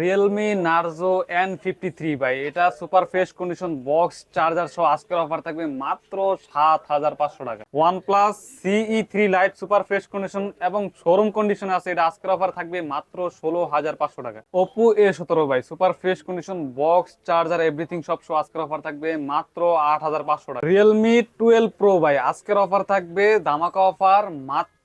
Realme Narzo N fifty three ভাই। এটা super fresh condition box charger সহ আজকের অফার থাকবে মাত্র সাত হাজার পাঁচশো টাকা। OnePlus CE three lite super fresh condition এবং শোরুম কন্ডিশন আছে, এটা আজকের অফার থাকবে মাত্র ষোলো হাজার পাঁচশো টাকা। ওপো এ সতেরো, ভাই। Super fresh condition box charger everything সব সহ আজকের অফার থাকবে মাত্র আট হাজার পাঁচশো টাকা। রিয়েলমি টুয়েলভ প্রো ভাই। আজকের অফার থাকবে, ধামাকা অফার মাত্র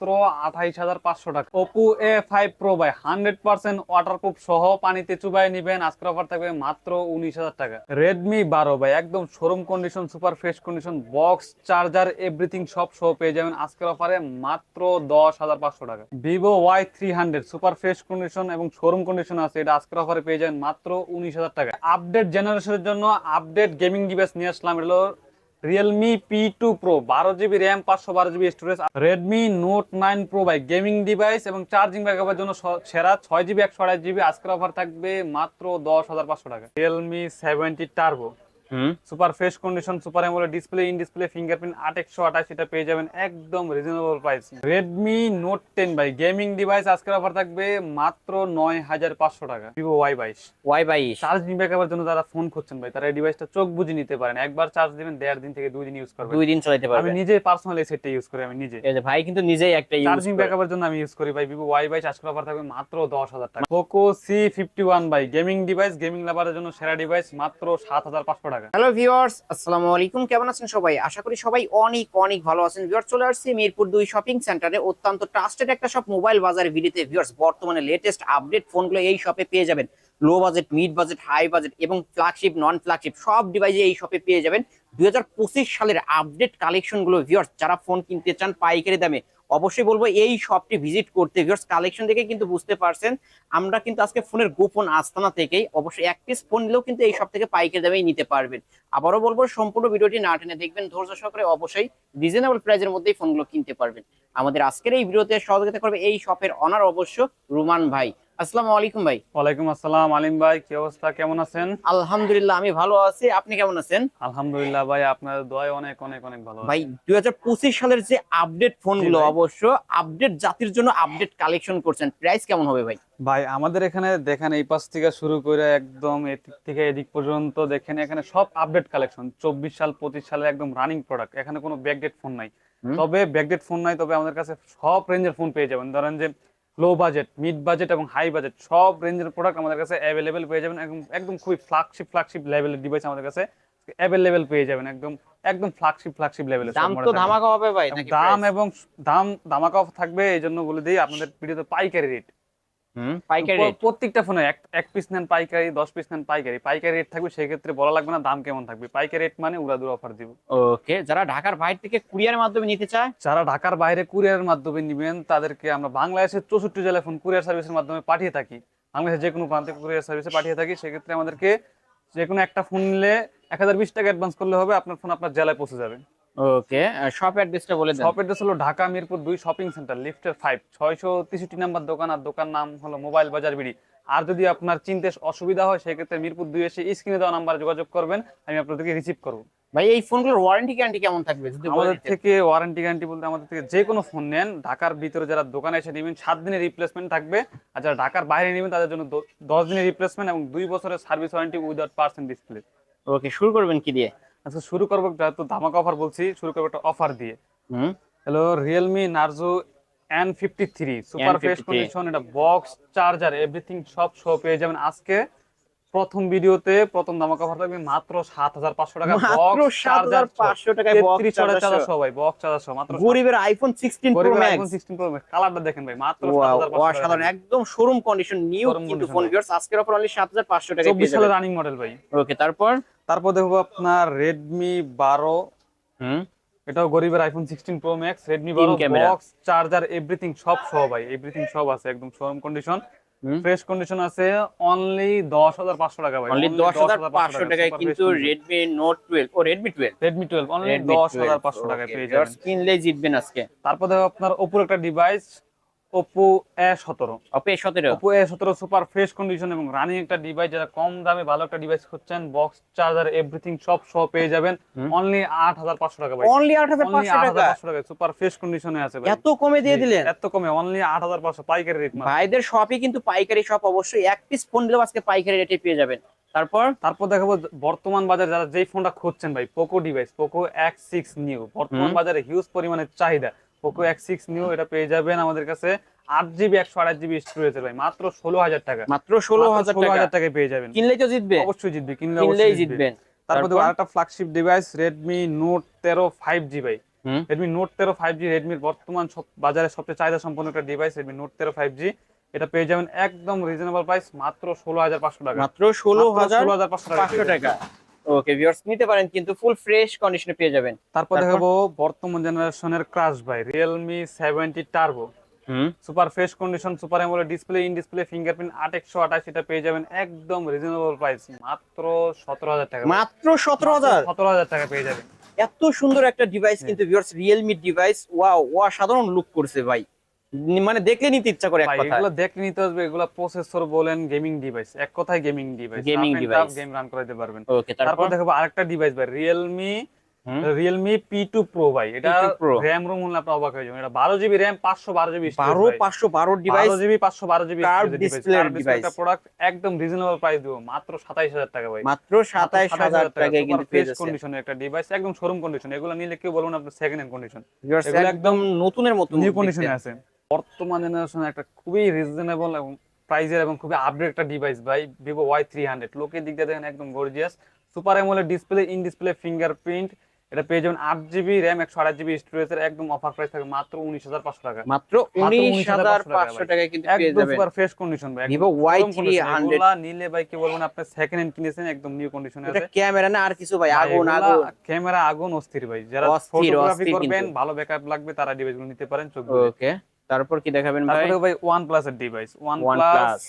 আঠাইশ হাজার পাঁচশো টাকা। ওপো এ ফাইভ প্রো ভাই হান্ড্রেড পার্সেন্ট ওয়াটারপ্রুফ সহ পানিতে চুবাই নিবেন। আজকের অফার থাকবে মাত্র উনিশ হাজার টাকা। রেডমি বারো ভাই, একদম showroom condition super fresh condition box charger everything সব সহ পেয়ে যাবেন। আজকের অফারে মাত্র দশ হাজার পাঁচশো টাকা। Vivo Y three hundred super fresh condition এবং শোরুম কন্ডিশন আছে। এটা আজকের অফারে পেয়ে যাবেন মাত্র উনিশ হাজার টাকা আপডেট জেনারেশনের জন্য আপডেট গেমিং ডিভাইস নিয়ে আসলাম। এটা হলো রিয়েলমি পি টু প্রো বারো জিবি র্যাম পাঁচশো বারো GB storage Redmi Note nine pro by gaming device এবং চার্জিং ব্যাকআপের জন্য সেরা ছয় জিবি একশো আড়াই জিবি আজকের অফার থাকবে মাত্র দশ হাজার পাঁচশো টাকা। Realme seventy turbo super fresh condition super AMOLED display in display fingerprint আট একশো আঠাশ এটা পেয়ে যাবেন একদম reasonable price Redmi Note ten by gaming device আজকের অফার থাকবে মাত্র নয় হাজার পাঁচশো টাকা। ভিভো ওয়াই বাইশ। ওয়াই বাইশ। চার্জিং ব্যাকআপের জন্য যারা ফোন করছেন ভাই তারা এই ডিভাইসটা চোখ বুঝে নিতে পারেন। একবার চার্জ দিবেন দেড় দিন থেকে দুই দিন ইউজ করবেন। দুই দিন চালাতে আমি পারবে নিজে পার্সোনালি সেটটা ইউজ করি আমি নিজে। ভাই কিন্তু নিজেই একটা চার্জিং ব্যাকআপের জন্য আমি ইউজ করি ভাই ভিভো ওয়াই বাইশ আজকের অফার থাকবে মাত্র দশ হাজার টাকা। Poco C fifty one by gaming device gaming লাভারের জন্য সেরা ডিভাইস মাত্র সাত হাজার পাঁচশো টাকা। হ্যালো ভিউয়ার্স, আসসালামু আলাইকুম। কেমন আছেন সবাই? আশা করি সবাই অনেক অনেক ভালো আছেন। ভিউয়ার্স, চলে আসছি মিরপুর দুই শপিং সেন্টারে। অত্যন্ত ট্রাস্টেড একটা সব মোবাইল বাজার ভিডিওতে ভিউয়ার্স, বর্তমানে লেটেস্ট আপডেট ফোনগুলো এই শপে পেয়ে যাবেন। Low budget mid budget high budget এবং ফ্ল্যাগশিপ নন ফ্ল্যাগশিপ সব ডিভাইসে এই শপে পেয়ে যাবেন। দুই হাজার পঁচিশ সালের আপডেট কালেকশনগুলো ভিউয়ার্স যারা ফোন কিনতে চান পাইকারি দামে, অবশ্যই বলব এই শপটি ভিজিট করতে ভিউয়ার্স কালেকশন দেখে কিন্তু বুঝতে পারছেন। আমরা কিন্তু আজকে ফোনের গোপন আস্তানা থেকেই অবশ্যই এক পিস ফোন নিলেও কিন্তু এই সব থেকে পাইকারি দামেই নিতে পারবেন। আবারও বলব, সম্পূর্ণ ভিডিওটি না টেনে দেখবেন, ধৈর্য সহকারে অবশ্যই রিজনেবল প্রাইজের মধ্যেই ফোনগুলো কিনতে পারবেন। আমাদের আজকের এই ভিডিওতে সহযোগিতা করবে এই শপের অনার অবশ্য রুমান ভাই। আসসালামু আলাইকুম ভাই। ওয়ালাইকুম আসসালাম আলিম ভাই কি অবস্থা? কেমন আছেন? আলহামদুলিল্লাহ আমি ভালো আছি। আপনি কেমন আছেন? আলহামদুলিল্লাহ ভাই আপনার দোয়ায় অনেক অনেক অনেক ভালো। ভাই সালের যে আপডেট ফোনগুলো অবশ্য আপডেট জাতির জন্য আপডেট কালেকশন করছেন। প্রাইস কেমন হবে ভাই? ভাই আমাদের এখানে দেখেন এই পাশ থেকে শুরু করে একদম এদিক থেকে এদিক পর্যন্ত দেখেন এখানে সব আপডেট কালেকশন চব্বিশ সাল পঁচিশ সালের একদম রানিং প্রোডাক্ট এখানে কোনো ব্যাকডেট ফোন নাই। তবে ব্যাকডেট ফোন নাই তবে আমাদের কাছে সব রেঞ্জের ফোন পেয়ে যাবেন। ধরেন যে লো বাজেট মিড বাজেট এবং হাই বাজেট সব রেঞ্জের প্রোডাক্ট আমাদের কাছে অ্যাভেলেবেল পেয়ে যাবেন। একদম একদম খুবই ফ্ল্যাগশিপ ফ্ল্যাগশিপ লেভেলের ডিভাইস আমাদের কাছে অ্যাভেলেবেল পেয়ে যাবেন। একদম একদম ফ্ল্যাগশিপ ফ্ল্যাগশিপ লেভেলের দাম তো ধামাকা হবে ভাই দাম এবং দাম ধামাকা থাকবে এই জন্য বলে দিই আপনাদের ভিডিওতে পাইকারি রেট পাইকারি প্রত্যেকটা ফোনে এক এক পিস নেন পাইকারি দশ পিস নেন পাইকারি। পাইকারি রেট থাকবে সেক্ষেত্রে বলা লাগবে না দাম কেমন থাকবে। পাইকারি রেট মানে উড়াদুর অফার দিব। ওকে যারা ঢাকার বাইরে থেকে কুরিয়ারের মাধ্যমে নিতে চায়? যারা ঢাকার বাইরে কুরিয়ারের মাধ্যমে নেবেন তাদেরকে আমরা বাংলাদেশের চৌষট্টি জেলায় ফোন কুরিয়ার সার্ভিসের মাধ্যমে পাঠিয়ে থাকি। বাংলাদেশের যে কোনো প্রান্তে কুরিয়ার সার্ভিসে পাঠিয়ে থাকি। সেক্ষেত্রে আমাদেরকে যে কোনো একটা ফোন নিলে এক হাজার বিশ টাকা অ্যাডভান্স করলে হবে আপনার ফোন আপনার জেলায় পৌঁছে যাবে। ওকে শপ অ্যাড্রেসটা বলে দেন। শপ অ্যাড্রেস হলো ঢাকা মিরপুর দুই শপিং সেন্টার লিফটের ফাইভ ছয়শো তেষট্টি নাম্বার দোকান আর দোকান নাম হলো মোবাইল বাজার বিড়ি আর যদি আপনার চিনতে অসুবিধা হয় সেক্ষেত্রে মিরপুর দুই এসে স্ক্রিনে দেওয়া নাম্বার যোগাযোগ করবেন আমি আপনাদেরকে রিসিভ করব। ভাই এই ফোনগুলোর ওয়ারেন্টি গ্যারান্টি কেমন থাকবে? যদি আমাদের থেকে ওয়ারেন্টি গ্যারান্টি বলতে আমাদের থেকে যে কোনো ফোন নেন ঢাকার ভিতরে যারা দোকানে এসে নেবেন সাত দিনের রিপ্লেসমেন্ট থাকবে। আর যারা ঢাকার বাইরে নেবেন তাদের জন্য দশ দিনের রিপ্লেসমেন্ট এবং দুই বছরের service warranty without percent display okay শুরু করবেন কি দিয়ে? আজকে শুরু করব একটা তো ধামাকা অফার বলছি শুরু করব একটা অফার দিয়ে। হুম। Hello Realme Narzo N fifty three super fest condition এটা বক্স চার্জার এভরিথিং সব শো পেয়ে যাবেন। আজকে প্রথম ভিডিওতে প্রথম ধামাকা অফার থাকবে মাত্র সাত হাজার পাঁচশো টাকা মাত্র বক্স চার্জার 7500 টাকায় charger চার্জার ভাই বক্স চার্জার মাত্র গরিবের iPhone 16 pro max sixteen pro max কালারটা দেখেন ভাই মাত্র ওয়াও 7500 অসাধারণ একদম শোরুম কন্ডিশন নিউ কিন্তু ফোন। ভিউয়ার্স আজকের অফার অনলি 7500 টাকা চব্বিশ সালের রানিং মডেল ভাই। ওকে তারপর? তারপর দেখব আপনার রেডমি বারো। হুম। এটাও গরিবের iPhone sixteen pro max Redmi তিন বারো camera। বক্স চার্জার এভরিথিং সব সহ ভাই এভরিথিং সব আছে একদম শোরুম কন্ডিশন। ফ্রেশ কন্ডিশন আছে অনলি দশ হাজার পাঁচশো টাকা ভাই। অনলি 10500 টাকায় কিন্তু Redmi Note 12 ও Redmi 12 Redmi twelve only Redmi দশ হাজার 12 পাঁচশো টাকায় Okay, পেয়ে যাবেন। যাবেন কিনলেই জিতবেন আজকে। তারপরে আপনার উপর একটা ডিভাইস ওপো এ সতেরো। ওপো এ সতেরো। ওপো এ সতেরো সুপার ফ্রেশ কন্ডিশন এবং রানিং একটা ডিভাইস যারা কম দামে ভালো একটা ডিভাইস খুঁজছেন বক্স চার্জার এভরিথিং সব সহ পেয়ে যাবেন। অনলি আট হাজার পাঁচশো টাকা ভাই অনলি আট হাজার পাঁচশো টাকা। সুপার ফ্রেশ কন্ডিশনে আছে এত কমে দিয়ে দিলেন। এত কমে অনলি আট হাজার পাঁচশো পাইকারি রেট ভাইদের শপে কিন্তু পাইকারি শপ অবশ্যই। এক পিস ফোন দিলেও আজকে পাইকারি রেটে পেয়ে যাবেন। তারপর? তারপর দেখাবো বর্তমান বাজারে যারা যেই ফোনটা খুঁজছেন ভাই Poco device Poco X six new বর্তমান বাজারে হিউজ পরিমাণে চাহিদা। পোকো এক্স সিক্স নিউ এটা পেয়ে যাবেন আমাদের কাছে আট জিবি একশো আঠাশ জিবি স্টোরেজ ভাই। মাত্র ষোলো হাজার টাকা। মাত্র ষোলো হাজার ষোলো হাজার টাকায় পেয়ে যাবেন। কিনলেই তো জিতবে। অবশ্যই জিতবে কিনলে কিনলেই জিতবেন। তারপর আরেকটা ফ্ল্যাগশিপ ডিভাইস রেডমি নোট তেরো ফাইভ জি ভাই। রেডমি নোট তেরো ফাইভ জি রেডমির বর্তমান সব বাজারে সবচেয়ে চাহিদা সম্পন্ন একটা ডিভাইস রেডমি নোট তেরো ফাইভ জি এটা পেয়ে যাবেন একদম রিজনেবল প্রাইস মাত্র ষোলো হাজার পাঁচশো টাকা। মাত্র ষোলো হাজার ষোলো হাজার পাঁচশো টাকা। ওকে ভিউয়ার্স নিতে পারেন কিন্তু ফুল ফ্রেশ কন্ডিশনে পেয়ে যাবেন। তারপর? দেখাবো বর্তমান জেনারেশনের crush Realme seventy turbo hmm. Super fresh condition super AMOLED display in display fingerprint আট একশো আঠাশ এটা পেয়ে যাবেন একদম রিজনেবল প্রাইস মাত্র সতেরো হাজার টাকা। মাত্র সতেরো হাজার? সতেরো হাজার টাকা পেয়ে যাবেন। এত সুন্দর একটা ডিভাইস কিন্তু ভিউয়ার্স রিয়েলমি ডিভাইস ওয়াও অসাধারণ লুক করছে ভাই। মানে দেখলে নিতে ইচ্ছা করে এক কথা এগুলো দেখে নিতে আসবে এগুলো প্রসেসর বলেন গেমিং ডিভাইস এক কথায় gaming device Gaming device। Game run করাতে পারবেন। ওকে তারপর? দেখাবো আরেকটা ডিভাইস ভাই। রিয়েলমি পি টু প্রো ভাই। এটা P2 Pro। র্যাম রোম হলে আপনি অবাক হয়ে যাবেন। এটা বারো জিবি র্যাম পাঁচশো বারো জিবি বারো পাঁচশো বারো ডিভাইস বারো জিবি পাঁচশো বারো GB Curved display device। Product একদম রিজনেবল প্রাইস দিব। মাত্র সাতাইশ হাজার টাকা ভাই। মাত্র সাতাইশ হাজার টাকায় কিন্তু যাচ্ছে কন্ডিশনের একটা ডিভাইস একদম শোরুম কন্ডিশন এগুলো নিলে কেউ বলবেন আপনার সেকেন্ড হ্যান্ড কন্ডিশন এগুলো একদম নতুনের মতো নিউ। কন্ডিশনে আছে। বর্তমান জেনারেশনে একটা খুবই রিজনেবল এবং প্রাইজের এবং খুবই আপডেট একটা ডিভাইস ভাই। ভিভো ওয়াই থ্রি হান্ড্রেড লোকের দিক দিয়ে দেখেন একদম gorgeous super AMOLED display in display fingerprint এটা পেয়ে যাবেন আট জিবি র্যাম একশো আঠাশ জিবি স্টোরেজের একদম অফার প্রাইস থাকে মাত্র উনিশ হাজার পাঁচশো টাকা। মাত্র উনিশ হাজার পাঁচশো টাকায় কিন্তু একদম সুপার ফ্রেশ কন্ডিশন ভাই। Vivo Y300 এগুলা নিলে ভাই কি বলবেন আপনি সেকেন্ড হ্যান্ড কিনেছেন একদম নিউ কন্ডিশনে এটা আছে। ক্যামেরা না আর কিছু ভাই আগুন আগুন। ক্যামেরা আগুন অস্থির ভাই। যারা ফটোগ্রাফি করবেন ভালো ব্যাকআপ লাগবে তারা ডিভাইসগুলো নিতে পারেন চোখ ওকে তারপর কি দেখাবেন ভাই? ভাই ওয়ান প্লাস এর device OnePlus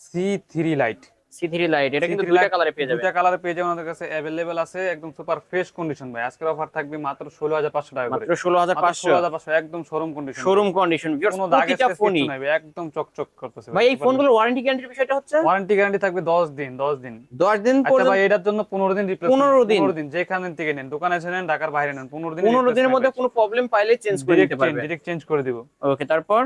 C three lite C lite এটা কিন্তু দুইটা কালারে পেয়ে যাবেন। দুইটা কালারে পেয়ে যাবেন আমাদের কাছে অ্যাভেলেবেল আছে একদম সুপার ফ্রেশ কন্ডিশন ভাই। আজকের অফার থাকবে মাত্র ষোলো হাজার পাঁচশো টাকা করে। মাত্র ষোলো হাজার পাঁচশো। ষোলো হাজার পাঁচশো একদম শোরুম কন্ডিশন শোরুম কন্ডিশন কোনো দাগ ফোনই নাই একদম চকচক করতেছে ভাই এই ফোনগুলোর ওয়ারেন্টি গ্যারান্টির বিষয়টা হচ্ছে? ওয়ারেন্টি গ্যারান্টি থাকবে দশ দিন দশ দিন। দশ দিন আচ্ছা ভাই এটার জন্য পনেরো দিন রিপ্লেস 15 দিন? দিন যেখান থেকে নেন দোকানে এসে নেন ঢাকার বাইরে নেন পনেরো দিন পনেরো দিনের মধ্যে কোনো প্রবলেম পাইলে চেঞ্জ করে ডিরেক্ট চেঞ্জ করে দিব। ওকে তারপর?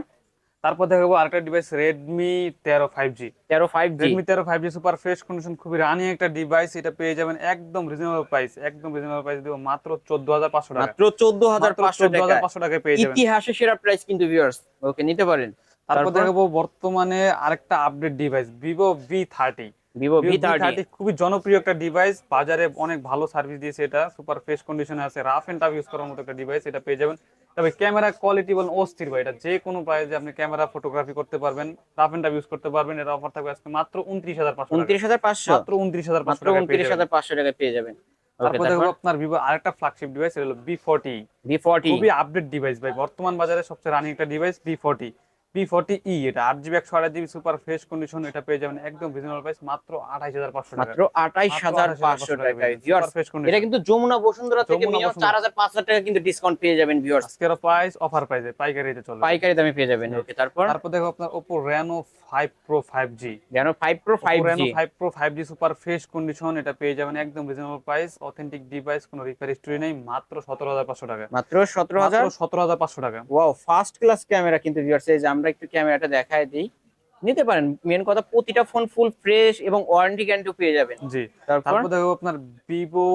তারপর দেখাবো আরেকটা ডিভাইস রেডমি তেরো ফাইভ জি তেরো ফাইভ জি রেডমি তেরো five G super fresh condition খুবই রানিং একটা ডিভাইস এটা পেয়ে যাবেন একদম রিজনেবল প্রাইস একদম রিজনেবল প্রাইস দিব মাত্র চোদ্দ হাজার পাঁচশো টাকা। মাত্র চোদ্দ হাজার পাঁচশো চোদ্দ হাজার পাঁচশো টাকায় পেয়ে যাবেন। ইতিহাসে সেরা প্রাইস কিন্তু ভিউয়ার্স ওকে নিতে পারেন। তারপর তারপর? দেখাবো বর্তমানে আরেকটা update device Vivo V thirty Vivo V thirty খুবই জনপ্রিয় একটা ডিভাইস বাজারে অনেক ভালো সার্ভিস দিয়েছে এটা। সুপার ফ্রেশ কন্ডিশনে আছে। রাফ এন্ড টাফ ইউজ করার মতো একটা ডিভাইস এটা পেয়ে যাবেন। তবে ক্যামেরা কোয়ালিটি বলেন অস্থির ভাই। এটা যে কোনো প্রাইসে আপনি ক্যামেরা ফটোগ্রাফি করতে পারবেন রাফ এন্ড টাফ ইউজ করতে পারবেন। এটা অফার থাকবে আজকে মাত্র উনত্রিশ হাজার পাঁচশো উনত্রিশ হাজার পাঁচশো? মাত্র উনত্রিশ হাজার পাঁচশো উনত্রিশ হাজার পাঁচশো টাকা পেয়ে যাবেন। আপনার ভিভো আরেকটা ফ্ল্যাগশিপ ডিভাইস এটা হলো বি ফোর্টি ভি ফর্টি খুবই আপডেট ডিভাইস ভাই। বর্তমান বাজারে সবচেয়ে রানিং একটা device V forty forty E এটা আট জিবি একশো আঠাশ জিবি সুপার ফ্রেশ কন্ডিশন এটা পেয়ে যাবেন একদম রিজনেবল প্রাইস মাত্র আঠাইশ হাজার পাঁচশো টাকা। মাত্র আঠাইশ হাজার পাঁচশো ফ্রেশ এটা কিন্তু যমুনা বসুন্ধরা থেকে মিনিমাম চার হাজার পাঁচ হাজার টাকা কিন্তু ডিসকাউন্ট পেয়ে যাবেন ভিউয়ার্স আজকের প্রাইস অফার প্রাইসে পাইকারি রেটে চলবে পাইকারি দামে পেয়ে যাবেন। ওকে তারপর? তারপর দেখো আপনার Oppo Reno 5 Pro 5G যেন five pro five G 5 Pro 5G super fresh condition এটা পেয়ে যাবেন একদম রিজনেবল প্রাইস অথেন্টিক ডিভাইস কোনো রিপেয়ার হিস্টরি নেই মাত্র 17500 টাকা। মাত্র সতেরো হাজার? মাত্র 17500 টাকা। ওয়াও ফার্স্ট ক্লাস ক্যামেরা কিন্তু ভিউয়ার্স এই যে আমরা একটু ক্যামেরাটা দেখায় দিই। নিতে পারেন মেন কথা প্রতিটা ফোন ফুল ফ্রেশ এবং ওয়ারেন্টি গ্যারান্টি পেয়ে যাবেন। জি তারপর? দেখো আপনার Vivo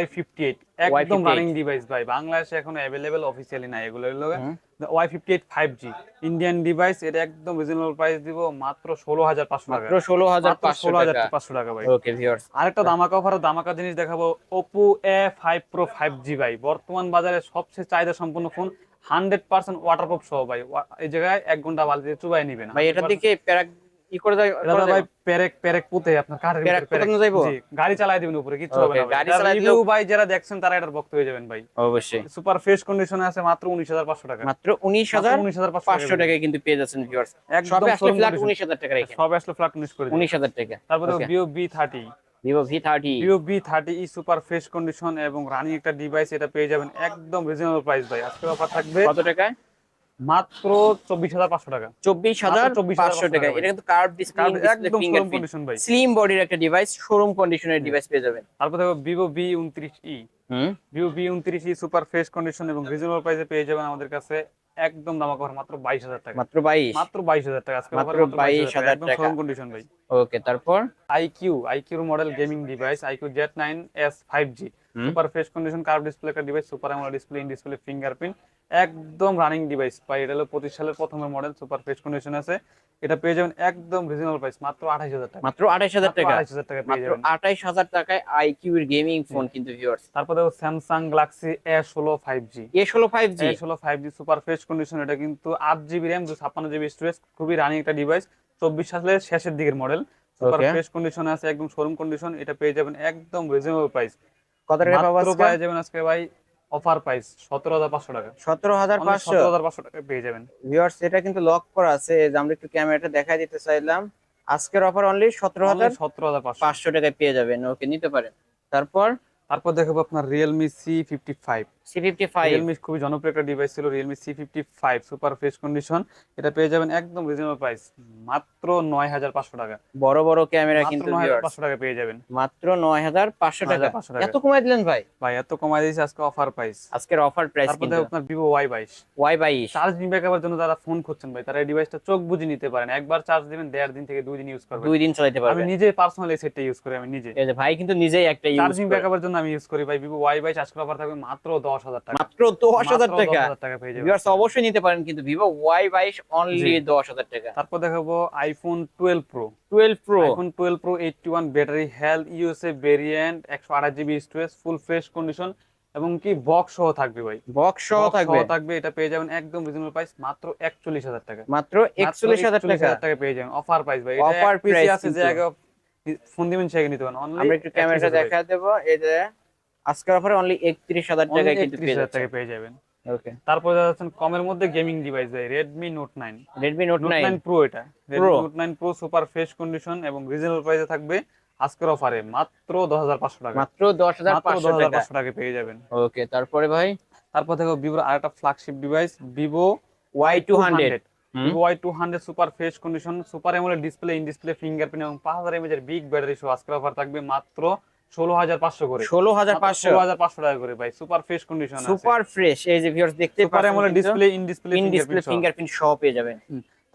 Y58 একদম রানিং ডিভাইস ভাই। বাংলাদেশে এখনও অ্যাভেলেবেল অফিসিয়ালি নাই এগুলো হলো হুম। Y58 5G ইন্ডিয়ান ডিভাইস এটা একদম রিজনেবল প্রাইস দিব মাত্র 16500 টাকা। মাত্র ষোলো হাজার মাত্র পাঁচশো টাকা। 16500 টাকা ভাই। ওকে ভিউয়ার্স আরেকটা দামাকা অফার দামাকা জিনিস দেখাবো Oppo A5 Pro 5G ভাই। বর্তমান বাজারে সবচেয়ে চাহিদা সম্পন্ন ফোন হান্ড্রেড পার্সেন্ট ওয়াটারপ্রুফ সহ ভাই। এই জায়গায় এক ঘণ্টা বালতি চুবাই নিবেন ভাই এটার দিকে প্যারাক ই করে যায় এটা তো ভাই পেরেক পেরেক পুঁতে আপনার কারের। যাইবো? জি, গাড়ি চালাই দিবেন উপরে Okay, হবে না গাড়ি চালাই ভাই যারা দেখছেন তারা এটার ভক্ত হয়ে যাবেন ভাই। অবশ্যই। সুপার ফ্রেশ কন্ডিশনে আছে মাত্র 19500 টাকা। মাত্র উনিশ হাজার 19500 পাঁচশো টাকায় কিন্তু। পেয়ে যাচ্ছেন ভিউয়ার্স একদম সবে আসলে ফ্ল্যাট condition। উনিশ হাজার টাকা রেখে। সব আসলে ফ্ল্যাট উনিশ করে দিন। উনিশ হাজার টাকা। তারপরে V thirty Vivo V thirty Vivo V thirty E super fresh condition এবং রানিং একটা ডিভাইস এটা পেয়ে যাবেন একদম রিজনেবল প্রাইস ভাই। আজকে অফার থাকবে কত টাকায়? মাত্র চব্বিশ হাজার পাঁচশো টাকা। চব্বিশ হাজার পাঁচশো টাকা। টাকা এটা কিন্তু কার্ভ ডিসপ্লে শোরুম কন্ডিশন ভাই। স্লিম বডির একটা ডিভাইস শোরুম কন্ডিশনের ডিভাইস পেয়ে যাবেন। তারপর দেখো ভিভো উনত্রিশ ই ভিভো উনত্রিশ ই সুপার ফ্রেশ কন্ডিশন এবং রিজনেবল প্রাইসে পেয়ে যাবেন আমাদের কাছে। একদম দামা কভার মাত্র বাইশ হাজার টাকা মাত্র বাইশ মাত্র বাইশ হাজার টাকা আজকে মাত্র offer 22,000 একদম টাকা। শোরুম কন্ডিশন ভাই ওকে তারপর iQOO iQOO model gaming device iQOO Z nine S five G hmm. Super fresh condition curve display একটা device super AMOLED display in display fingerprint একদম রানিং ডিভাইস ভাই এটা হলো পঁচিশ সালের প্রথমের মডেল সুপার ফ্রেশ কন্ডিশন আছে। এটা পেয়ে যাবেন একদম রিজনেবল প্রাইস মাত্র আঠাশ হাজার টাকা। মাত্র আঠাশ হাজার টাকা। আঠাশ হাজার টাকা পেয়ে মাত্র যাবেন। আঠাইশ হাজার টাকায় আইকিউ এর গেমিং ফোন কিন্তু ভিউয়ার্স তারপর স্যামসাং গ্যালাক্সি এ ষোলো ফাইভ জি এ ষোলো ফাইভ জি এ ষোলো five G super fresh condition এটা কিন্তু আট জিবি র্যাম দুশো ছাপ্পান্ন জিবি স্টোরেজ খুবই রানিং একটা ডিভাইস চব্বিশ সালের শেষের দিকের মডেল সুপার. ফ্রেশ কন্ডিশন আছে একদম শোরুম কন্ডিশন এটা পেয়ে যাবেন একদম রিজনেবল প্রাইস কত টাকা পাবো পেয়ে যাবেন আজকে ভাই অফার প্রাইস সতেরো হাজার পাঁচশো টাকা। সতেরো হাজার পাঁচশো? সতেরো হাজার পাঁচশো টাকা পেয়ে যাবেন। ভিউয়ার্স এটা কিন্তু লক করা আছে। এই যে আমরা একটু ক্যামেরাটা দেখাই দিতে চাইলাম। আজকের অফার অনলি সতেরো হাজার সতেরো হাজার পাঁচশো। পাঁচশো টাকায় পেয়ে যাবেন। ওকে নিতে পারেন। তারপর তারপর দেখাবো আপনার সি ফিফটি ফাইভ রিয়েলমি খুবই জনপ্রিয় একটা ডিভাইস ছিল fifty five super fresh condition এটা পেয়ে যাবেন একদম রিজনেবল প্রাইস মাত্র নয় হাজার পাঁচশো টাকা। বড় বড় ক্যামেরা কিন্তু নয় হাজার viewers, পাঁচশো টাকা পেয়ে যাবেন। মাত্র নয় হাজার পাঁচশো টাকা। 9,500 টাকা। এত কমাই দিলেন ভাই? ভাই এত কমাই দিয়েছে আজকে অফার প্রাইস আজকের অফার প্রাইস তারপর কিন্তু দেখো আপনার বাইশ। ওয়াই বাইশ। চার্জিং ব্যাকআপের জন্য যারা ফোন খুঁজছেন ভাই তারা এই ডিভাইসটা চোখ বুঝে নিতে পারেন। একবার চার্জ দিবেন দেড় দিন থেকে দুই দিন ইউজ করবেন। দুই দিন চালাতে পারবেন। আমি নিজে পার্সোনালি সেটটা ইউজ করি আমি নিজে। এই যে ভাই কিন্তু নিজেই একটা ইউজ চার্জিং ব্যাকআপের জন্য আমি ইউজ করি ভাই ভিভো ওয়াই বাইশ আজকে অফার থাকবে মাত্র দশ হাজার টাকা। মাত্র দশ হাজার টাকা? টাকা পেয়ে ভিউয়ার্স অবশ্যই নিতে পারেন কিন্তু ভিভো ওয়াই বাইশ অনলি দশ হাজার টাকা। তারপর দেখাবো iPhone twelve Pro twelve Pro iPhone twelve Pro eighty one battery health USA variant একশো আঠাশ GB storage full fresh condition এবং কি বক্স সহ থাকবে ভাই। বক্স সহ থাকবে? থাকবে এটা পেয়ে যাবেন একদম রিজনেবল প্রাইস মাত্র একচল্লিশ হাজার টাকা। মাত্র একচল্লিশ হাজার টাকা। টাকা পেয়ে যাবেন। অফার প্রাইস ভাই অফার প্রাইস আছে যে আগে ফোন দিবেন সে নিতে পারেন Only আমরা একটু ক্যামেরাটা 31,000 দেখা দেবো এই যে আজকের অফারে অনলি একত্রিশ হাজার Only টাকায় কিন্তু 31,000 টাকা পেয়ে যাবেন। ওকে তারপর যাচ্ছেন কমের মধ্যে গেমিং ডিভাইস ভাই Redmi Note nine Redmi Note Note nine nine Pro এটা। Redmi Note nine Pro super fresh condition এবং রিজনেবল প্রাইসে থাকবে আজকের অফারে মাত্র দশ হাজার পাঁচশো টাকা। মাত্র দশ হাজার মাত্র পাঁচশো দশ হাজার টাকা পাঁচশো টাকা পেয়ে যাবেন। ওকে তারপরে ভাই? তারপর দেখো ভিভোর আরেকটা flagship device Vivo hundred Vivo Y two hundred super fresh condition super AMOLED display in display fingerprint এবং পাঁচ হাজার এমএজের বিগ ব্যাটারি সহ আজকের অফার থাকবে মাত্র ষোলো হাজার পাঁচশো করে। ষোলো হাজার পাঁচশো। হাজার পাঁচশো টাকা করে ভাই super fresh condition super fresh এই যে ভিউয়ার্স দেখতে AMOLED display in display in display fingerprint সহ পেয়ে যাবেন।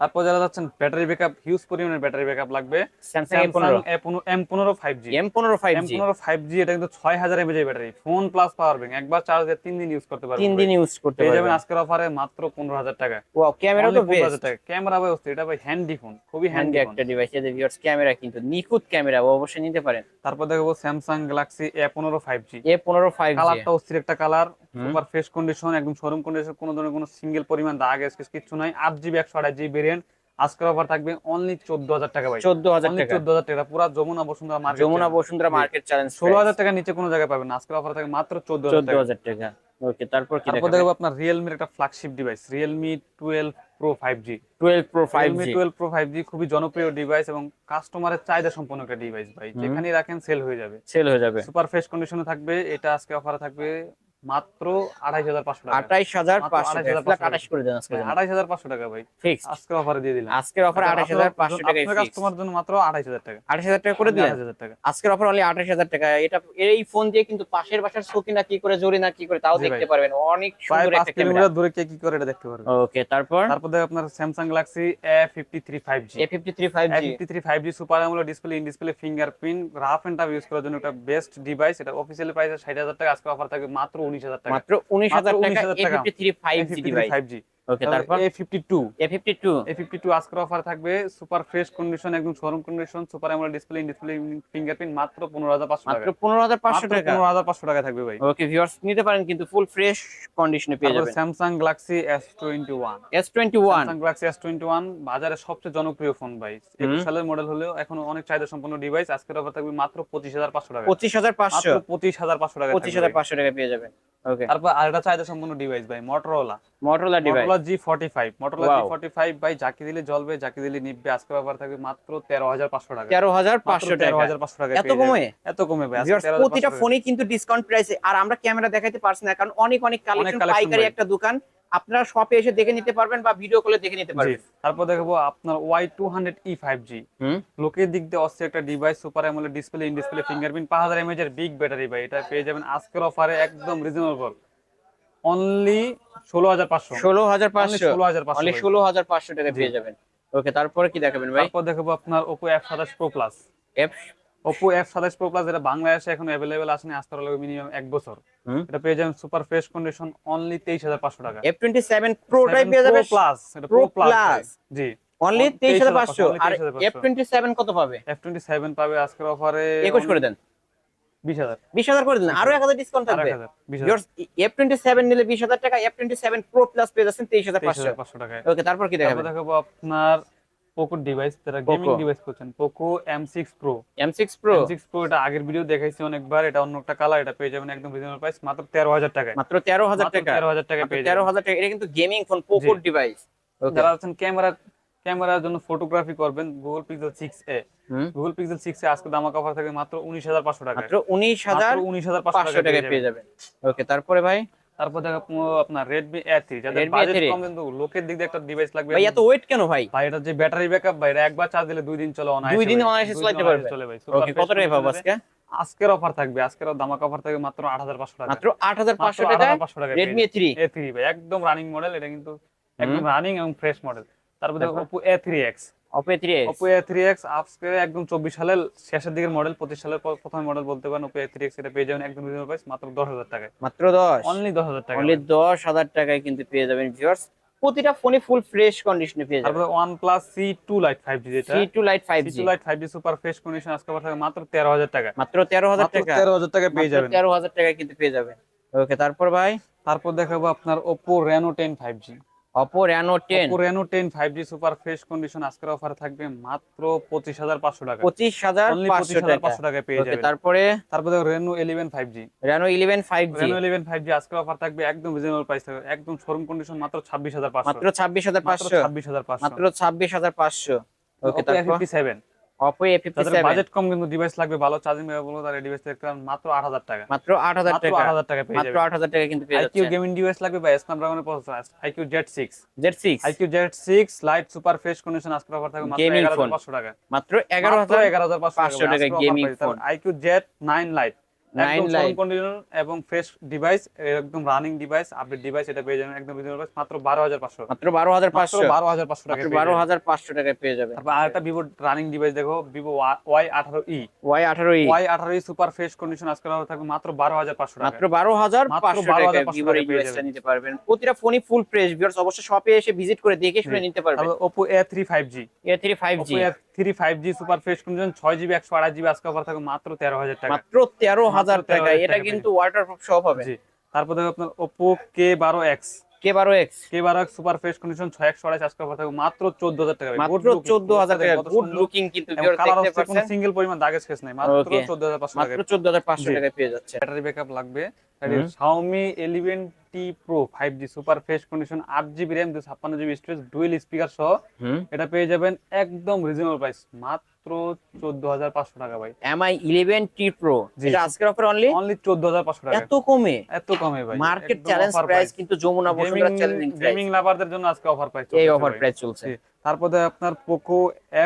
তারপর যারা যাচ্ছেন ব্যাটারি ব্যাকআপ হিউজ পরিমাণের ব্যাটারি ব্যাকআপ লাগবে। স্যামসাং এ পনেরো। স্যামসাং এম পনেরো ফাইভ জি এম পনেরো ফাইভ এম পনেরো ফাইভ জি এটা কিন্তু ছয় হাজার এমএজের battery. Phone plus power bank একবার চার্জ দিয়ে তিন দিন ইউজ করতে পারবেন। তিন দিন ইউজ করতে পেয়ে যাবেন আজকের অফারে মাত্র পনেরো হাজার টাকা। ওয়াও ক্যামেরা তো বেস্ট ক্যামেরা ব্যবস্থা এটা ভাই হ্যান্ডি ফোন খুবই হ্যান্ডি একটা ডিভাইস যে ভিউয়ার্স ক্যামেরা কিন্তু নিখুঁত ক্যামেরা অবশ্যই নিতে পারেন। তারপর দেখব স্যামসাং গ্যালাক্সি এ পনেরো ফাইভ জি এ পনেরো ফাইভ কালারটা অস্থির একটা কালার। সুপার ফ্রেশ কন্ডিশন একদম শোরুম কন্ডিশন কোনো ধরনের কোনো সিঙ্গেল পরিমাণ দাগ স্কেচ কিছু নাই। আট জিবি একশো আঠাশ জিবি ভেরিয়েন্ট আজকের অফার থাকবে অনলি চোদ্দ হাজার টাকা ভাই। চোদ্দ হাজার টাকা। চোদ্দ হাজার টাকা। পুরো Jamuna Bashundhara market Jamuna Bashundhara market challenge ষোলো হাজার টাকার নিচে কোনো জায়গায় পাবেন আজকের অফার থাকে মাত্র চোদ্দ হাজার টাকা। ওকে তারপর কি তারপর দেখব? আপনার রিয়েলমির একটা flagship device Realme twelve Pro five G twelve Pro five G twelve Pro five G খুবই জনপ্রিয় ডিভাইস এবং কাস্টমারের চাহিদা সম্পন্ন একটা ডিভাইস ভাই। হুম। যেখানেই রাখেন সেল হয়ে যাবে। সেল হয়ে যাবে। সুপার ফ্রেশ কন্ডিশনে থাকবে। এটা আজকে অফারে থাকবে মাত্র আঠাইশ হাজার পাঁচশো টাকা। আঠাইশ হাজার পাঁচশো 28,500 টাকা। আঠাশ করে দেন আজকে আঠাইশ হাজার পাঁচশো টাকা ভাই। ফিক্স আজকে অফারে দিয়ে দিলাম। আজকের অফার আঠাশ হাজার পাঁচশো টাকা কাস্টমার জন্য মাত্র আঠাইশ হাজার টাকা। আঠাশ হাজার টাকা করে দিলেন আঠাইশ হাজার টাকা। আজকের অফার অনলি আঠাশ হাজার টাকা। এটা এই ফোন দিয়ে কিন্তু পাশের বাসার কি করে জরি না কি করে তাও দেখতে পারবেন। অনেক সুন্দর একটা ক্যামেরা দূরে কে কি করে এটা দেখতে পারবে? ওকে তারপর? তারপর দেখো আপনার Samsung Galaxy A fifty three five G A fifty three five G fifty three five G super AMOLED display in display fingerprint rough and tough use করার জন্য একটা বেস্ট ডিভাইস এটা অফিসিয়ালি প্রাইস ষাট হাজার টাকা। আজকে অফার থাকবে মাত্র উনিশ হাজার টাকা। মাত্র উনিশ হাজার টাকা 19,000 এ টাকা। থ্রি ফাইভ জি ওকে তারপর? A fifty two A fifty two A fifty two আজকের অফার থাকবে সুপার ফ্রেশ কন্ডিশন একদম showroom condition super AMOLED display display fingerprint মাত্র পনেরো হাজার পাঁচশো টাকা। মাত্র পনেরো হাজার পাঁচশো টাকা? পনেরো হাজার পাঁচশো টাকা থাকবে ভাই। ওকে ভিউয়ার্স নিতে পারেন কিন্তু ফুল ফ্রেশ কন্ডিশনে পেয়ে যাবেন। Twenty one Samsung Galaxy S twenty one বাজারে সবচেয়ে জনপ্রিয় ফোন ভাই। একুশ সালের মডেল হলেও এখন অনেক চাহিদা সম্পন্ন ডিভাইস আজকের অফার থাকবে মাত্র পঁচিশ হাজার পাঁচশো টাকা। পঁচিশ হাজার পাঁচশো। মাত্র পঁচিশ হাজার পাঁচশো টাকা পঁচিশ হাজার পাঁচশো টাকা পেয়ে যাবেন। ওকে তারপর আরেকটা চাহিদা সম্পন্ন ডিভাইস ভাই Motorola Motorola device Motorola G forty five G Wow. Forty five ভাই যাকে দিলে জ্বলবে যাকে দিলে নিববে আজকের অফার থাকবে মাত্র তেরো হাজার পাঁচশো টাকা। তেরো হাজার মাত্র পাঁচশো তেরো টাকা হাজার পাঁচশো টাকা এত কমে? এত কমে ভাই আজকে 13,500 প্রতিটা। ফোনে কিন্তু ডিসকাউন্ট প্রাইসে আর আমরা ক্যামেরা দেখাইতে পারছি না কারণ অনেক অনেক কালেকশন পাইকারি একটা দোকান। আপনারা শপে এসে দেখে নিতে পারবেন বা ভিডিও কলে দেখে নিতে পারবেন। তারপর দেখব আপনার Y two hundred E five G hmm? লোকের দিক দিয়ে অস্থির একটা device super AMOLED display in display fingerprint পাঁচ হাজার এমএজ এর বিগ ব্যাটারি ভাই। এটা পেয়ে যাবেন আজকের অফারে একদম রিজনেবল অনলি ষোলো হাজার পাঁচশো। ষোলো হাজার পাঁচশো। ষোলো হাজার পাঁচশো অনলি ষোলো হাজার পাঁচশো টাকা পেয়ে যাবেন। ওকে তারপরে কি দেখাবেন ভাই? তারপর দেখব আপনার ওপো এফ সাতাশ Pro Plus F Oppo F সাতাশ প্রো প্লাস এটা বাংলাদেশে এখন অ্যাভেলেবেল আসেনি আসতে লাগবে মিনিমাম এক বছর। এটা পেয়ে যাবেন সুপার ফ্রেশ কন্ডিশন অনলি তেইশ হাজার পাঁচশো টাকা। এফ টোয়েন্টি সেভেন প্রোটাই পেয়ে যাবে? প্লাস এটা Pro প্রো প্লাস Plus। জি। অনলি তেইশ হাজার পাঁচশো। only আর 23,500 এফ টোয়েন্টি সেভেন কত পাবে? এফ টোয়েন্টি সেভেন পাবে আজকের অফারে একুশ করে দেন। বিশ হাজার। করে দিন আরও এক হাজার ডিসকাউন্ট থাকবে। এক হাজার বিশ হাজার। এফ টোয়েন্টি সেভেন নিলে বিশ হাজার টাকা F twenty seven Pro Plus পেয়ে যাচ্ছেন তেইশ হাজার পাঁচশো। হাজার ওকে তারপর কি তারপর দেখাবো আপনার পোকো ডিভাইস যারা গেমিং ডিভাইস করছেন Poco M six Pro M six Pro six Pro এটা আগের ভিডিও দেখাইছি অনেকবার এটা অন্য একটা কালার এটা পেয়ে যাবেন একদম রিজনেবল প্রাইস মাত্র তেরো হাজার টাকায়। মাত্র তেরো হাজার মাত্র টাকা। তেরো হাজার টাকা পেয়ে তেরো যাবেন হাজার টাকা এটা কিন্তু গেমিং ফোন পোকোর ডিভাইস যারা আছেন ক্যামেরা ক্যামেরার জন্য ফটোগ্রাফি করবেন Google Pixel six A Google Pixel six A আজকে দামা কভার থাকে মাত্র উনিশ হাজার পাঁচশো টাকা মাত্র উনিশ হাজার উনিশ হাজার পাঁচশো টাকায় পেয়ে যাবেন। ওকে তারপরে ভাই? তারপর দেখো আপনার এ থ্রি যাদের বাজেট কম কিন্তু লোকের দিক দিয়ে একটা ডিভাইস লাগবে। ভাই এত ওয়েট কেন ভাই? ভাই এটা যে ব্যাটারি ব্যাকআপ ভাই এটা একবার চার্জ দিলে দুই দিন চলে অনায়াসে দুই দিন। অনায়াসে চালাতে পারবে। চলে ভাই। ওকে কত টাকা পাবো আজকে? আজকের অফার থাকবে আজকের দামাক অফার থাকবে মাত্র আট হাজার পাঁচশো টাকা মাত্র আট হাজার পাঁচশো মাত্র টাকা 8,500 টাকায় রেডমি থ্রি এ থ্রি ভাই একদম রানিং মডেল এটা কিন্তু একদম রানিং এবং ফ্রেশ মডেল তারপরে? Oppo A3X Oppo A3X Oppo A3X আজকে একদম 24 সালের শেষের দিকের মডেল 25 সালের প্রথম মডেল বলতে পারেন Oppo A3X এটা পেয়ে যাবেন একদম রিজনেবল প্রাইস মাত্র 10000 টাকায়। মাত্র 10 10000 টাকা 10000 টাকায় পেয়ে যাবেন ভিউয়ার্স প্রতিটা ফোনে ফুল ফ্রেশ কন্ডিশনে পেয়ে যাবেন। তারপরে OnePlus C2 Lite 5G যেটা। C2 Lite 5G C2 Lite 5G super fresh condition আজকে পাঠাবে মাত্র 13000 টাকা মাত্র 13000 টাকা। 13000 টাকা পেয়ে যাবেন। 13000 টাকা কিন্তু পেয়ে যাবেন। ওকে তারপর ভাই? তারপর দেখাবো আপনার Oppo Reno 10 5G Oppo Reno 10 Oppo Reno 10 5G super fresh condition আজকের অফার থাকবে মাত্র 25500 টাকা। 25500 টাকা। পেয়ে যাবেন। তারপরে? তারপরে Reno 11 5G Reno 11 5G Reno 11 5G আজকের অফার থাকবে একদম রিজনেবল প্রাইস থাকবে। একদম শোরুম কন্ডিশন মাত্র 26500 মাত্র 26500 মাত্র 26500 মাত্র 26500 ওকে তারপর? 57 Oppo A57 মাত্র 8000 টাকা। মাত্র 8000 টাকা। মাত্র 8000 টাকা টাকা কিন্তু পেয়ে গেমিং ডিভাইস লাগবে বা Snapdragon processor IQ Z6 Z6 lite super fresh condition আজকের অফার থাকবে মাত্র 11500 টাকা। মাত্র 11500 টাকা gaming phone IQ Z9 lite Nine একদম Lite। কন্ডিশন এবং ফ্রেশ ডিভাইস একদম রানিং ডিভাইস আপডেট ডিভাইস এটা পেয়ে যাবেন একদম মাত্র বারো হাজার পাঁচশো। মাত্র বারো হাজার পাঁচশো। বারো হাজার পাঁচশো টাকা বারো হাজার পাঁচশো টাকায় পেয়ে যাবে তারপর আরেকটা ভিভো রানিং ডিভাইস দেখো ভিভো ওয়াই আঠারো ই ওয়াই আঠারো ওয়াই আঠারো ই সুপার ফ্রেশ কন্ডিশন আজকের থাকবে মাত্র বারো হাজার পাঁচশো টাকা মাত্র বারো হাজার পাঁচশো 12,500 টাকায় ভিভোর এই টাকায় পেয়ে ডিভাইসটা যাবেন। নিতে পারবেন। প্রতিটা ফোনই ফুল ফ্রেশ ভিউয়ার্স অবশ্যই শপে এসে ভিজিট করে দেখে শুনে নিতে পারবেন। Oppo A three five G A three five G three five G super fresh condition ছয় জিবি একশো আঠাশ জিবি আজকে থাকবে মাত্র তেরো হাজার টাকা মাত্র তেরো হাজার টাকা এটা কিন্তু ওয়াটার প্রুফ সব হবে। তারপর দেখো আপনার ওপো কে বারো এক্স কে বারো এক্স কে বারো এক্স সুপার ফ্রেশ কন্ডিশন ছয় একশো আজকে থাকবে মাত্র চোদ্দ হাজার টাকা। মাত্র চোদ্দ হাজার টাকা গুড লুকিং কিন্তু সিঙ্গেল পরিমাণ দাগেজ খেস নাই মাত্র চোদ্দ হাজার পাঁচশো টাকা। মাত্র চোদ্দ হাজার পাঁচশো টাকা পেয়ে যাচ্ছে। ব্যাটারি ব্যাকআপ লাগবে। Xiaomi 11T Pro 5G super fresh condition 8GB RAM 256GB storage dual speaker সহ এটা পেয়ে যাবেন একদম রিজনেবল প্রাইস মাত্র 14500 টাকা ভাই। টি প্রো এটা আজকের অফার অনলি অনলি 14500 টাকা। এত কমে? এত কমে ভাই মার্কেট চ্যালেঞ্জ প্রাইস কিন্তু যমুনা বসুন্ধরা চ্যালেঞ্জিং গেমিং লাভারদের জন্য আজকে অফার প্রাইস এই অফার প্রাইস চলছে। তারপরে আপনার পোকো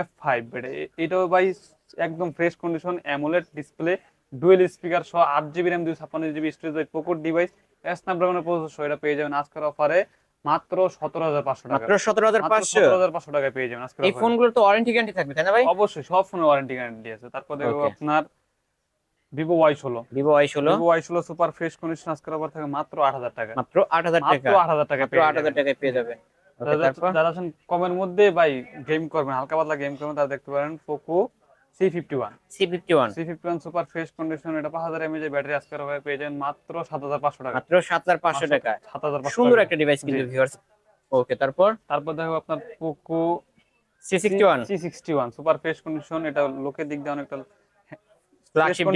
F5 এটা এটাও ভাই একদম fresh condition AMOLED display dual speaker সহ 8GB RAM 256GB স্টোরেজ ভাই পোকো ডিভাইস স্ন্যাপড্রাগনের প্রসেসর এটা পেয়ে যাবেন আজকের অফারে মাত্র 17500 টাকা। মাত্র সতেরো হাজার মাত্র পাঁচশো টাকায় পেয়ে যাবেন আজকের এই ফোনগুলো তো ওয়ারেন্টি গ্যারান্টি থাকবে তাই না ভাই? অবশ্যই সব ফোনে ওয়ারেন্টি গ্যারান্টি আছে। তারপর দেখো আপনার ভিভো ওয়াই ষোলো। ভিভো ওয়াই ষোলো। ভিভো ওয়াই ষোলো সুপার ফ্রেশ কন্ডিশন আজকের অফার থাকে মাত্র আট হাজার টাকা মাত্র আট হাজার মাত্র টাকা। আট হাজার টাকা মাত্র আট হাজার টাকায় পেয়ে যাবে Okay, যারা যারা আছেন কমের মধ্যে ভাই গেম করবেন হালকা পাতলা গেম করবেন তারা দেখতে পারেন Poco C51 C51 C51 super মাত্র 7500 টাকা। টাকা। সুপার ফ্রেশ কন্ডিশন এটা লোকের দিক দিয়ে অনেকটা ফ্ল্যাগশিপ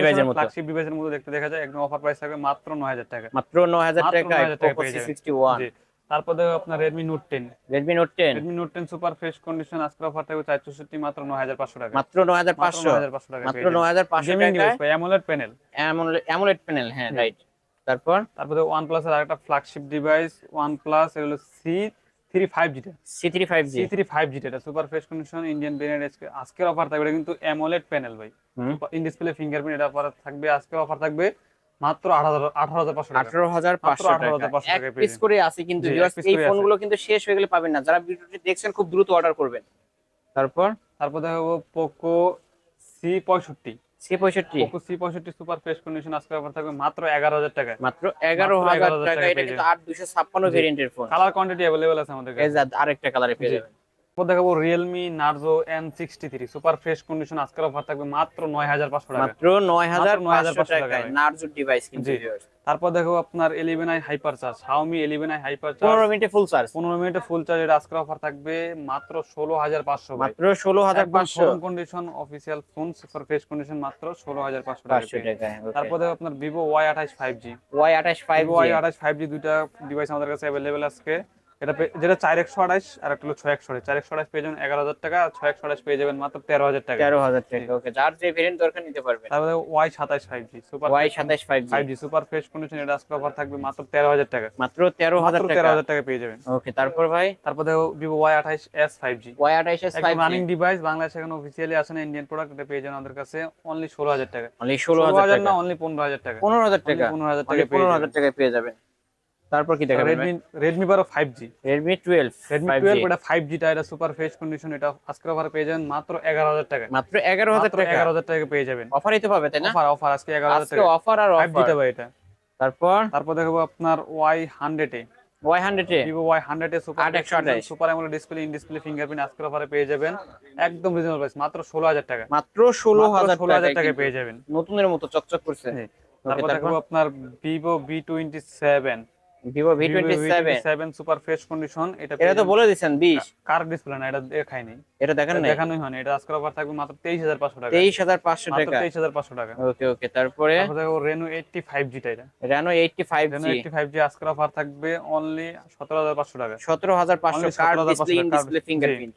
ডিভাইসের দেখা যায়। অফার প্রাইস থাকবে মাত্র 9000 টাকা। মাত্র 9000 টাকা Poco C61 তারপর দেখো আপনার Redmi Note ten Redmi Note ten Redmi Note ten super fresh condition আজকের অফার থাকবে চার চৌষট্টি মাত্র নয় হাজার পাঁচশো টাকা মাত্র নয় হাজার মাত্র পাঁচশো 9,500 টাকা মাত্র নয় হাজার পাঁচশো গেমিং টাকায় অ্যামোলেড প্যানেল অ্যামোলেড প্যানেল হ্যাঁ রাইট তারপর? তারপরে ওয়ান প্লাসের আরেকটা flagship device G three five জিটা এটা super fresh condition Indian brand আজকের অফার থাকবে। কিন্তু অ্যামোলেড প্যানেল ভাই। ইন ডিসপ্লে ফিঙ্গারপ্রিন্ট এটা অফার থাকবে। আজকের অফার থাকবে মাত্র আঠারো হাজার পাঁচশো টাকা। আঠারো হাজার পাঁচশো মাত্র 18,500 টাকা এক টাকায় পেয়ে পিস করে আছে কিন্তু জি, এক viewers, piece এই ফোনগুলো কিন্তু শেষ হয়ে গেলে পাবেন না। যারা ভিডিওটি দেখছেন খুব দ্রুত অর্ডার করবেন। তারপর তারপর দেখাবো পোকো সি পঁয়ষট্টি। সি পঁয়ষট্টি। পোকো সি পঁয়ষট্টি সুপার ফ্রেশ কন্ডিশন আজকের অফার থাকবে মাত্র এগারো হাজার মাত্র এগারো হাজার টাকা। এটা কিন্তু আট দুশো ছাপ্পান্ন জি। ভেরিয়েন্টের ফোন কালার কোয়ান্টিটি অ্যাভেলেবেল আছে আমাদের কাছে। আরেকটা কালারে পেয়ে যাবেন। দেখাবো Realme Narzo N sixty three super fresh condition আজকের অফার থাকবে মাত্র নয় হাজার পাঁচশো টাকা। মাত্র নয় হাজার মাত্র পাঁচশো 9,500 টাকায়। টাকায়। নার্জো ডিভাইস কিন্তু। তারপর দেখো আপনার eleven i hyper charge Xiaomi eleven i hyper charge পনেরো মিনিটে ফুল চার্জ পনেরো মিনিটে ফুল চার্জ এটা আজকের অফার থাকবে মাত্র ষোলো হাজার পাঁচশো মাত্র ষোলো হাজার পাঁচশো। Condition official phone super fresh condition মাত্র ষোলো হাজার পাঁচশো টাকা তারপর দেখো আপনার ভিভো ওয়াই আঠাশ ফাইভ জি ওয়াই আঠাশ ফাইভ ওয়াই আঠাশ ফাইভ জি দুইটা ডিভাইস আমাদের কাছে অ্যাভেলেবেল আজকে। এটা যেটা চার একশো আঠাশ আর একটা হলো ছয় একশো আঠাশ চার একশো আঠাশ পেয়ে যাবেন এগারো হাজার টাকা ছয় একশো আঠাশ পেয়ে যাবেন মাত্র তেরো হাজার টাকা। তেরো হাজার টাকা ওকে যার যে ভেরিয়েন্ট দরকার নিতে পারবেন। তারপরে ওয়াই সাতাশ ফাইভ জি সুপার ওয়াই সাতাশ five five G super fresh condition এটা আজকে অফার থাকবে মাত্র তেরো হাজার টাকা। মাত্র তেরো হাজার তেরো হাজার টাকা পেয়ে যাবেন। ওকে তারপর ভাই? তারপর ভিভো ওয়াই আঠাশ এস ফাইভ জি ওয়াই আঠাশ এস ফাইভ রানিং ডিভাইস বাংলাদেশে এখন অফিসিয়ালি আসে না ইন্ডিয়ান প্রোডাক্ট এটা পেয়ে যাবেন আমাদের কাছে অনলি ষোলো হাজার টাকা। অনলি ষোলো হাজার না অনলি পনেরো হাজার টাকা। পনেরো হাজার টাকা। পনেরো হাজার টাকা পনেরো হাজার টাকায় পেয়ে যাবেন। তারপর কি দেখাবেন রেডমি বারো five G Redmi twelve Redmi five twelve এটা ফাইভ জিটা এটা সুপার ফ্রেশ কন্ডিশন এটা আজকের অফার পেয়ে যাবেন মাত্র এগারো হাজার টাকা মাত্র এগারো হাজার মাত্র টাকা। এগারো হাজার টাকা পেয়ে যাবেন। অফারই তো পাবে তাই না? অফার অফার আজকে এগারো হাজার আজকে টাকা অফার আর অফার জিটা ভাই এটা। তারপর? তারপর দেখব আপনার Y hundred A. Y hundred A. Vivo Y hundred A super. Super AMOLED display in display fingerprint আজকের অফারে পেয়ে যাবেন। একদম রিজনেবল প্রাইস মাত্র ষোলো হাজার টাকা। মাত্র ষোলো মাত্র হাজার ষোলো হাজার টাকা টাকা পেয়ে যাবেন। নতুনের মতো চকচক করছে। তারপর দেখব আপনার twenty seven Vivo V twenty seven seven super fresh condition এটা এটা তো বলে দিচ্ছেন বিশ। কার ডিসপ্লে না এটা দেখায়নি এটা দেখেন না দেখানোই হয়নি এটা আজকের অফার থাকবে মাত্র তেইশ হাজার পাঁচশো টাকা। তেইশ হাজার পাঁচশো মাত্র টাকা। তেইশ হাজার পাঁচশো টাকা। ওকে ওকে তারপরে? তারপর এইটটি ফাইভ জিটা এটা। জি এইটটি ফাইভ জি আজকের অফার থাকবে অনলি সতেরো হাজার পাঁচশো টাকা। সতেরো হাজার পাঁচশো Only card 17,500 display in display fingerprint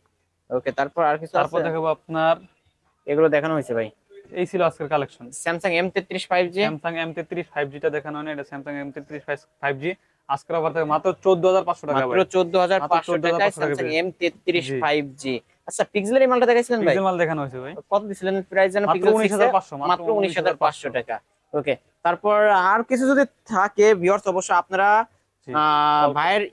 okay তারপর আর কিছু তারপর দেখাবো আপনার এগুলো দেখানো হয়েছে ভাই। এই ছিল আজকের কালেকশন স্যামসাং এম তেত্রিশ ফাইভ জি স্যামসাং এম তেত্রিশ ফাইভ জিটা দেখানো হয় না এটা স্যামসাং এম তেত্রিশ ফাইভ জি আজকের অফার থাকবে মাত্র চোদ্দ হাজার পাঁচশো টাকা মাত্র চোদ্দ হাজার মাত্র পাঁচশো 14,500 টাকায় টাকা স্যামসাং পেয়ে। এম তেত্রিশ ফাইভ জি। আচ্ছা পিক্সেলের মালটা দেখাইছিলেন ভাই? পিক্সেল মাল দেখানো হয়েছে ভাই। কত দিছিলেন? প্রাইস জানো পিক্সেল উনিশ হাজার পাঁচশো মাত্র উনিশ হাজার পাঁচশো টাকা। ওকে তারপর আর কিছু যদি থাকে ভিউয়ার্স অবশ্যই আপনারা. ভাইয়ের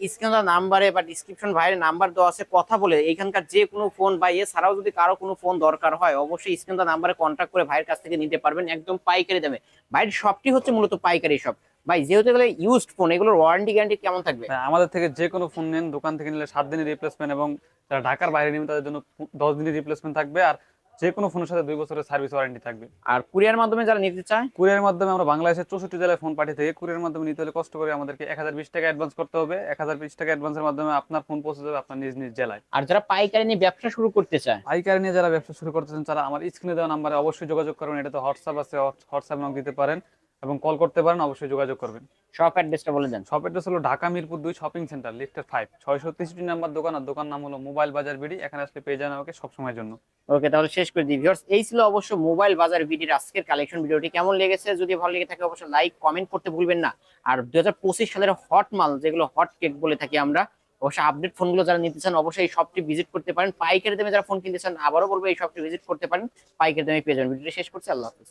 নাম্বারে বা ডিসক্রিপশন ভাইয়ের নাম্বার দেওয়া আছে কথা বলে। এইখানকার যে কোনো ফোন বা এছাড়াও যদি কারও কোনো ফোন দরকার হয় অবশ্যই নাম্বারে কন্ট্যাক্ট করে ভাইয়ের কাছ থেকে নিতে পারবেন একদম পাইকারি দামে। ভাইয়ের শপটি হচ্ছে মূলত পাইকারি শপ ভাই যেহেতু এগুলো ইউজড ফোন এগুলোর ওয়ারেন্টি গ্যারান্টি কেমন থাকবে? হ্যাঁ, আমাদের থেকে যে কোনো ফোন নেন দোকান থেকে নিলে সাত দিনের রিপ্লেসমেন্ট এবং যারা ঢাকার বাইরে নেবেন তাদের জন্য দশ দিনের রিপ্লেসমেন্ট থাকবে। আর যে কোনো ফোনের সাথে দুই বছরের সার্ভিস ওয়ারেন্টি থাকবে। আর কুরিয়ার মাধ্যমে যারা নিতে চায়? কুরিয়ার মাধ্যমে আমরা বাংলাদেশের চৌষট্টি জেলায় ফোন পাঠিয়ে থাকি। কুরিয়ার মাধ্যমে নিতে হলে কষ্ট করে আমাদেরকে এক হাজার বিশ টাকা অ্যাডভান্স করতে হবে। এক হাজার বিশ টাকা অ্যাডভান্সের মাধ্যমে আপনার ফোন পৌঁছে যাবে আপনার নিজ নিজ জেলায়। আর যারা পাইকারি নিয়ে ব্যবসা শুরু করতে চায়? পাইকারি নিয়ে যারা ব্যবসা শুরু করতে চান তারা আমার স্ক্রিনে দেওয়া নাম্বারে অবশ্যই যোগাযোগ করবেন। এটা তো হোয়াটসঅ্যাপ আছে হোয়াটসঅ্যাপ নক দিতে পারেন। এবং কল করতে পারেন অবশ্যই যোগাযোগ করবেন। শপ অ্যাড্রেসটা বলে দেন। শপ অ্যাড্রেস হলো ঢাকা মিরপুর দুই শপিং সেন্টার লিফটের ফাইভ ছয়শো তেষট্টি নাম্বার দোকান আর দোকান নাম হলো মোবাইল বাজার বিডি এখানে আসলে পেয়ে যান আমাকে সবসময়ের জন্য। ওকে তাহলে শেষ করে দিই। ভিউয়ার্স এই ছিল অবশ্য মোবাইল বাজার ভিডিওর আজকের কালেকশন ভিডিওটি। কেমন লেগেছে? যদি ভালো লেগে থাকে অবশ্যই লাইক কমেন্ট করতে ভুলবেন না। আর দুই হাজার পঁচিশ সালের হট মাল যেগুলো হট কেক বলে থাকি আমরা অবশ্যই আপডেট ফোনগুলো যারা নিতে চান অবশ্যই এই শপটি ভিজিট করতে পারেন। পাইকারি দামে যারা ফোন কিনতে চান আবারও বলব এই শপটি ভিজিট করতে পারেন। পাইকারি দামে পেয়ে যাবেন। ভিডিওটি শেষ করছি আল্লাহ হাফিজ।